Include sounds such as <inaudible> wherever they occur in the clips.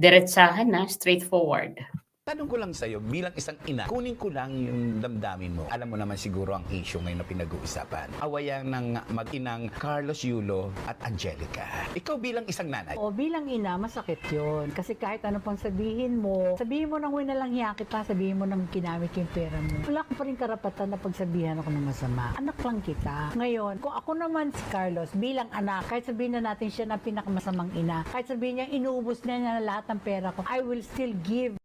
diretsahan na, straightforward. Tanong ko lang sa'yo, bilang isang ina, kunin ko lang yung damdamin mo. Alam mo naman siguro ang issue ngayon na pinag-uusapan. Awayan ng mag-inang Carlos Yulo at Angelica. Ikaw bilang isang nanay, O bilang ina, masakit yon Kasi kahit ano pang sabihin mo, sabihin mo nang winalang hiya kita, sabihin mo nang kinamit yung pera mo. Wala ko pa rin karapatan na pagsabihan ako ng masama. Anak lang kita. Ngayon, kung ako naman si Carlos, bilang anak, kahit sabihin na natin siya na pinakamasamang ina, kahit sabihin niya inuubos niya na lahat ng pera ko, I will still give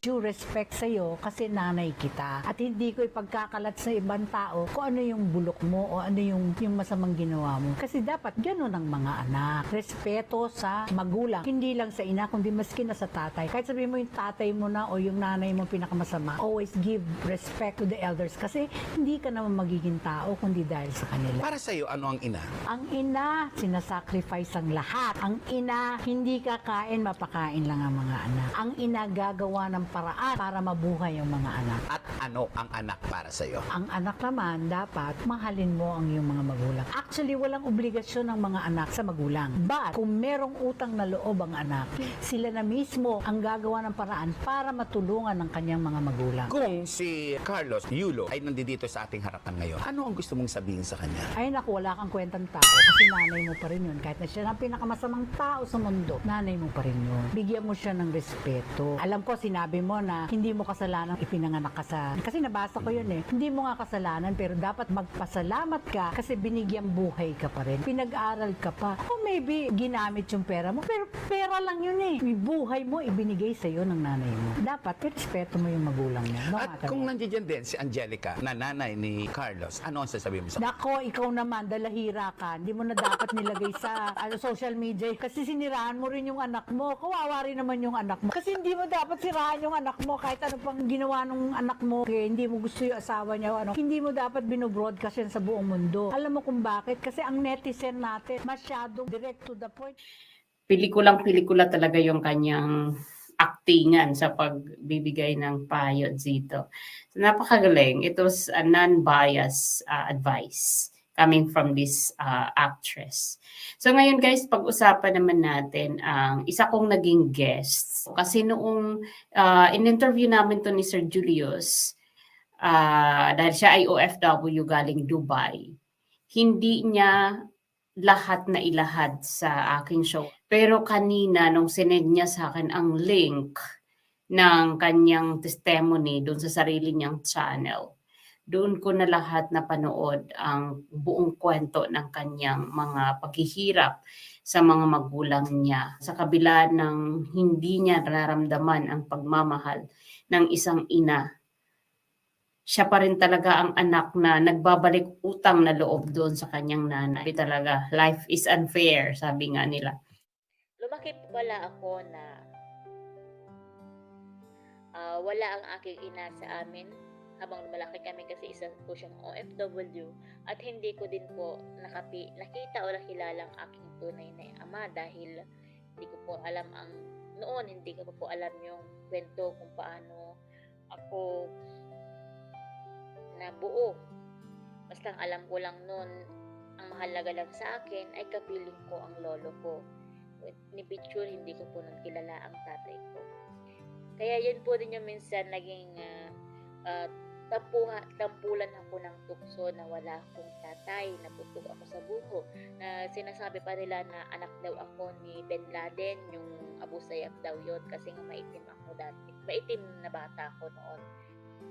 due respect sa iyo kasi nanay kita. At hindi ko ipagkakalat sa ibang tao kung ano yung bulok mo o ano yung, yung masamang ginawa mo. Kasi dapat ganun ang mga anak. Respeto sa magulang. Hindi lang sa ina, kundi maski na sa tatay. Kahit sabihin mo yung tatay mo na o yung nanay mo pinakamasama, always give respect to the elders kasi hindi ka naman magiging tao kundi dahil sa kanila. para sa'yo, ano ang ina? Ang ina, sinasacrifice ang lahat. Ang ina, hindi kakain, mapakain lang ang mga anak. Ang ina, gagawa ng paraan para mabuhay ang mga anak. At ano ang anak para sa'yo? Ang anak naman, dapat mahalin mo ang iyong mga magulang. Actually, walang obligasyon ng mga anak sa magulang. But, kung merong utang na loob ang anak, sila na mismo ang gagawa ng paraan para matulungan ng kanyang mga magulang. Kung si Carlos Yulo ay nandito sa ating harapan ngayon, ano ang gusto mong sabihin sa kanya? Ay naku, wala kang kwentang tao kasi nanay mo pa rin yun. Kahit na siya ang pinakamasamang tao sa mundo, nanay mo pa rin yun. Bigyan mo siya ng respeto. Alam ko, sinabi mo na hindi mo kasalanan ipinanganak ka sa... Kasi nabasa ko yun eh. Hindi mo nga kasalanan pero dapat magpasalamat ka kasi binigyan buhay ka pa rin. Pinag-aral ka pa. O maybe ginamit yung pera mo. Pero pera lang yun eh. Yung buhay mo ibinigay sa'yo ng nanay mo. Dapat respeto mo yung magulang mo. No At kung nandiyan din si Angelica, na nanay ni Carlos, ano ang sasabihin mo sa Nako, ikaw naman, dalahira ka. Hindi mo na dapat nilagay sa <laughs> ano, social media. Kasi siniraan mo rin yung anak mo. Kawawa rin naman yung anak mo. Kasi hindi mo dapat siraan yung anak mo. Kahit ano pang ginawa ng anak mo. Kaya hindi mo gusto yung asawa niya. Ano, hindi mo dapat binobroadcast yan sa buong mundo. Alam mo kung bakit? Kasi ang netizen natin, masyadong direct to the point. Pelikulang-pelikula talaga yung kanyang actingan sa pagbibigay ng payo dito. So, napakagaling. It was a non-bias uh, advice coming from this uh, actress. So ngayon guys, pag-usapan naman natin ang isa kong naging guest. Kasi noong uh, in-interview namin to ni Sir Julius, uh, dahil siya ay OFW galing Dubai, hindi niya lahat na ilahad sa aking show. Pero kanina, nung sinend niya sa akin ang link ng kanyang testimony doon sa sarili niyang channel, doon ko na lahat napanood ang buong kwento ng kanyang mga paghihirap sa mga magulang niya. Sa kabila ng hindi niya nararamdaman ang pagmamahal ng isang ina siya pa rin talaga ang anak na nagbabalik utang na loob doon sa kanyang nanay. Talaga, life is unfair, sabi nga nila. lumaki po pala ako na ah, wala ang aking ina sa amin habang lumalaki kami kasi isa po siyang OFW at hindi ko din po nakapi, nakita o nakilala ang aking tunay na ama dahil hindi ko po alam ang noon hindi ko po alam yung kwento kung paano ako nabuo. Basta alam ko lang noon ang mahalaga lang sa akin ay kapiling ko ang lolo ko. Ni picture, hindi ko po nun kilala ang tatay ko. Kaya yun po din yung minsan naging uh, uh, tampuha, tampulan ako ng tukso na wala akong tatay, naputog ako sa buho. Na sinasabi pa nila na anak daw ako ni Ben Laden, yung Abu Sayyaf daw yun kasi nga maitim ako dati. Maitim na bata ako noon.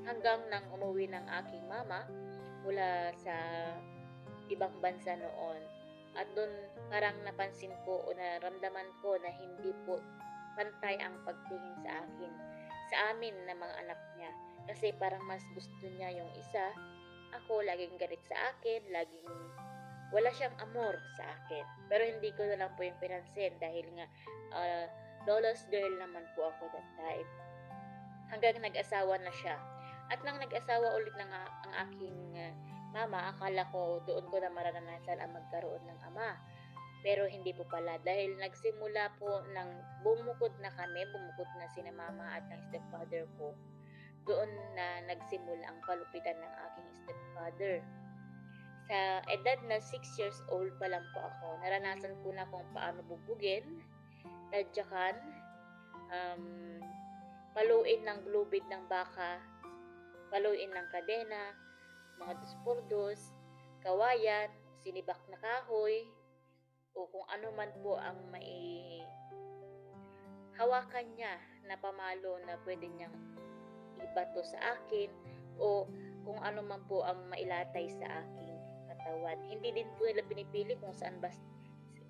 Hanggang nang umuwi ng aking mama mula sa ibang bansa noon, at doon parang napansin ko o naramdaman ko na hindi po pantay ang pagtingin sa akin, sa amin na mga anak niya. Kasi parang mas gusto niya yung isa, ako laging galit sa akin, laging wala siyang amor sa akin. Pero hindi ko na lang po yung pinansin dahil nga uh, lola's girl naman po ako that time. Hanggang nag-asawa na siya. At nang nag-asawa ulit nga ang aking uh, mama, akala ko doon ko na maranasan ang magkaroon ng ama. Pero hindi po pala dahil nagsimula po ng bumukod na kami, bumukod na sina mama at ang stepfather ko. Doon na nagsimula ang kalupitan ng aking stepfather. Sa edad na 6 years old pa lang po ako, naranasan ko na kung paano bubugin. tadyakan, um, paluin ng glubid ng baka, paluin ng kadena, mga dos kawayan, sinibak na kahoy, o kung ano man po ang mai hawakan niya na pamalo na pwede niyang ibato sa akin o kung ano man po ang mailatay sa aking katawan. Hindi din po nila pinipili kung saan bas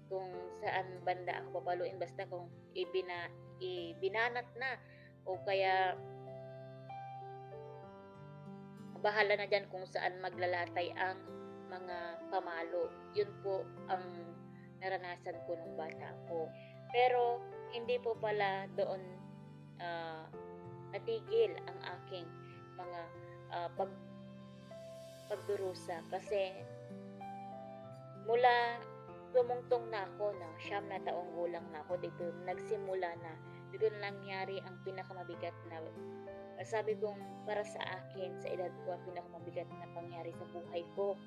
kung saan banda ako papaluin basta kung ibina ibinanat na o kaya bahala na dyan kung saan maglalatay ang mga pamalo. Yun po ang naranasan ko nung bata ko. Pero hindi po pala doon ah, natigil ang aking mga ah, pag pagdurusa. Kasi mula tumungtong na ako na siyam na taong gulang na ako dito nagsimula na dito na nangyari ang pinakamabigat na sabi kong para sa akin sa edad ko ang pinakamabigat na pangyari sa buhay ko.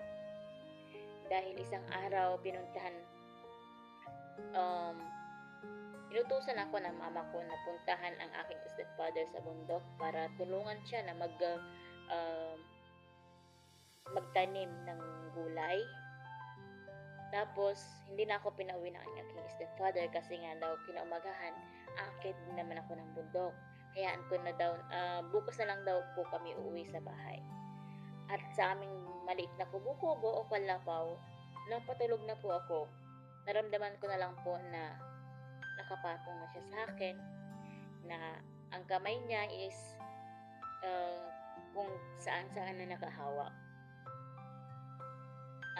Dahil isang araw pinuntahan um, inutusan ako ng mama ko na puntahan ang aking stepfather sa bundok para tulungan siya na mag uh, magtanim ng gulay. Tapos, hindi na ako pinauwi ng aking stepfather kasi nga daw kinaumagahan, akit naman ako ng bundok. Hayaan ko na daw, ah, bukas na lang daw po kami uuwi sa bahay. At sa aming maliit na kubo-kubo o kalapaw, nang patulog na po ako, naramdaman ko na lang po na nakapatong na siya sa akin, na ang kamay niya is ah, kung saan saan na nakahawak.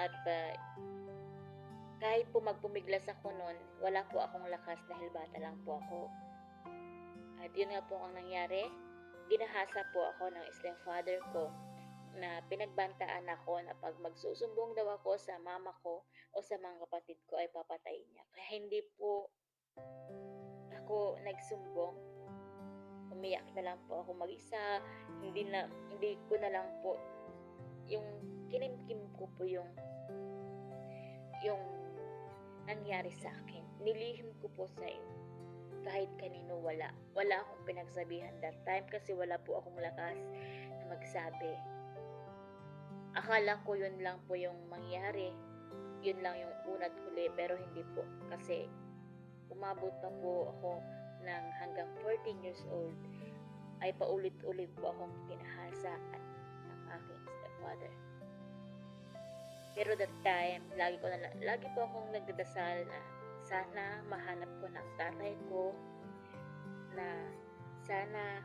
At ah, kahit po magpumiglas ako noon, wala po akong lakas dahil bata lang po ako. At yun nga po ang nangyari, ginahasa po ako ng stepfather ko na pinagbantaan ako na pag magsusumbong daw ako sa mama ko o sa mga kapatid ko ay papatay niya. Kaya hindi po ako nagsumbong. Umiyak na lang po ako mag-isa. Hindi na hindi ko na lang po yung kinimkim ko po yung yung nangyari sa akin. Nilihim ko po sa kahit kanino wala. Wala akong pinagsabihan that time kasi wala po akong lakas na magsabi. Akala ko yun lang po yung mangyari. Yun lang yung unat huli pero hindi po. Kasi umabot pa po ako ng hanggang 14 years old ay paulit-ulit po akong pinahasa at ng aking stepfather. Pero that time, lagi ko na, lagi po akong nagdadasal na sana mahanap ko ng tatay ko na sana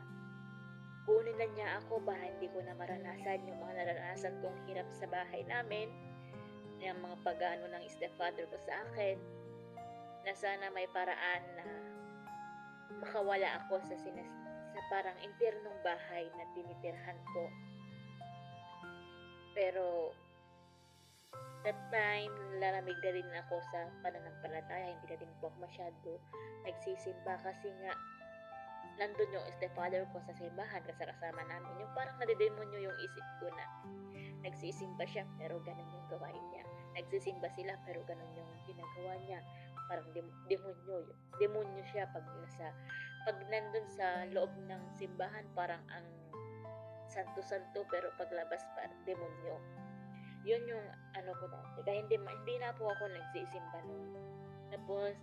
kunin na niya ako para hindi ko na maranasan yung mga naranasan kong hirap sa bahay namin yung mga pagano ng stepfather ko sa akin na sana may paraan na makawala ako sa sinas sa parang impyernong bahay na tinitirhan ko. Pero that time, lalamig na rin ako sa pananampalataya. Hindi na din po ako masyado nagsisimba kasi nga nandun yung stepfather ko sa simbahan kasi kasama namin. Yung parang nadidemonyo yung isip ko na nagsisimba siya pero ganun yung gawain niya. Nagsisimba sila pero ganun yung ginagawa niya. Parang dem- demonyo. yun. Demonyo siya pag nasa pag nandun sa loob ng simbahan parang ang santo-santo pero paglabas parang demonyo. Yun yung ano ko dati. Kaya hindi, hindi na po ako nagsisimba nun. Tapos,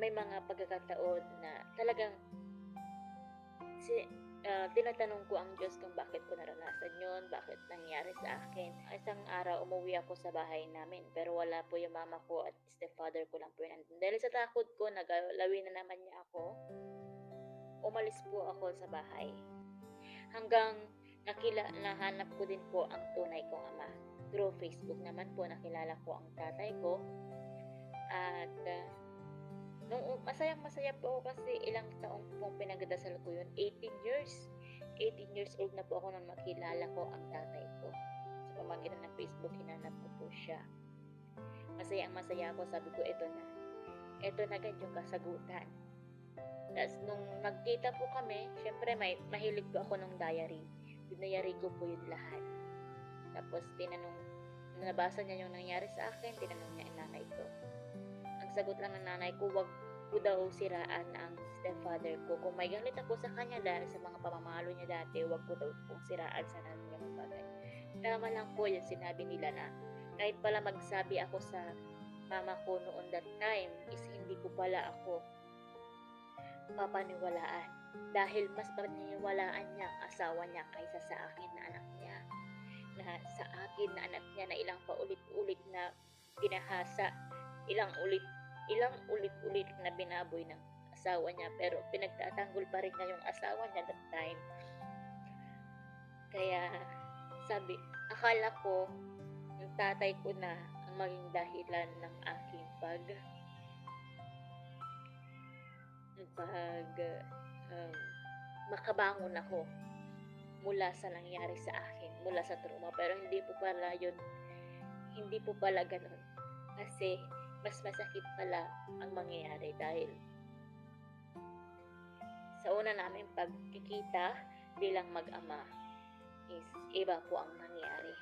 may mga pagkakataon na talagang si, ah, tinatanong ko ang Diyos kung bakit ko naranasan yun, bakit nangyari sa akin. Isang araw, umuwi ako sa bahay namin, pero wala po yung mama ko at stepfather ko lang po yun. Dahil sa takot ko, nagalawin na naman niya ako, umalis po ako sa bahay. Hanggang nakila, nahanap ko din po ang tunay kong ama. Through Facebook naman po, nakilala ko ang tatay ko. At ah, nung masayang masaya po ako kasi ilang taong pong pinagdasal ko yun. 18 years. 18 years old na po ako nung makilala ko ang tatay ko. Sa pamagitan ng Facebook, hinanap ko po siya. Masayang masaya ako. Sabi ko, eto na. Eto na agad yung kasagutan. Tapos nung nagkita po kami, syempre may, mahilig po ako ng diary. Dinayari ko po yun lahat. Tapos tinanong, nabasa niya yung nangyari sa akin, tinanong niya yung nanay ko. Ang sagot lang ng nanay ko, wag ko daw siraan ang stepfather ko. Kung may galit ako sa kanya dahil sa mga pamamalo niya dati, wag ko daw pong siraan sa ng bagay. Tama lang po yung sinabi nila na kahit pala magsabi ako sa mama ko noon that time is hindi ko pala ako papaniwalaan dahil mas paniniwalaan niya ang asawa niya kaysa sa akin na anak niya na sa akin na anak niya na ilang paulit-ulit na pinahasa ilang ulit ilang ulit-ulit na binaboy ng asawa niya pero pinagtatanggol pa rin niya yung asawa niya that time kaya sabi akala ko yung tatay ko na ang maging dahilan ng aking pag pag um, makabangon ako mula sa nangyari sa akin, mula sa trauma. Pero hindi po pala yun, hindi po pala ganun. Kasi mas masakit pala ang mangyayari dahil sa una namin pagkikita bilang mag-ama is iba po ang nangyari.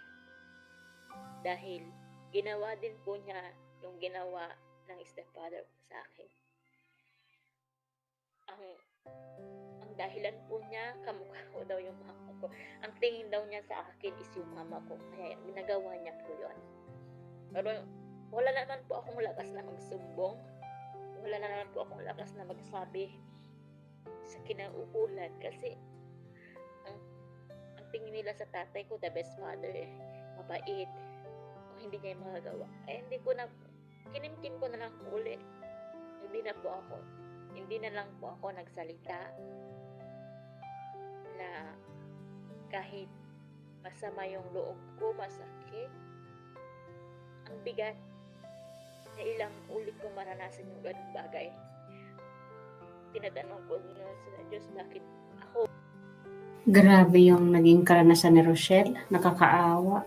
Dahil ginawa din po niya yung ginawa ng stepfather ko sa akin. Ang ang dahilan po niya, kamukha ko daw yung mama ko. Ang tingin daw niya sa akin is yung mama ko. Kaya ginagawa niya po yun. Pero wala naman po akong lakas na magsumbong. Wala na naman po akong lakas na magsabi sa kinauulan kasi ang, ang tingin nila sa tatay ko, the best father, eh, mabait, o hindi niya yung magagawa. Eh, hindi ko na, kinimkim ko na lang po ulit. Hindi na po ako, hindi na lang po ako nagsalita na kahit masama yung loob ko, masakit, ang bigat na ilang ulit ko maranasan yung ganung bagay. Tinatanong ko na sa Diyos, bakit ako Grabe yung naging karanasan ni Rochelle. Nakakaawa.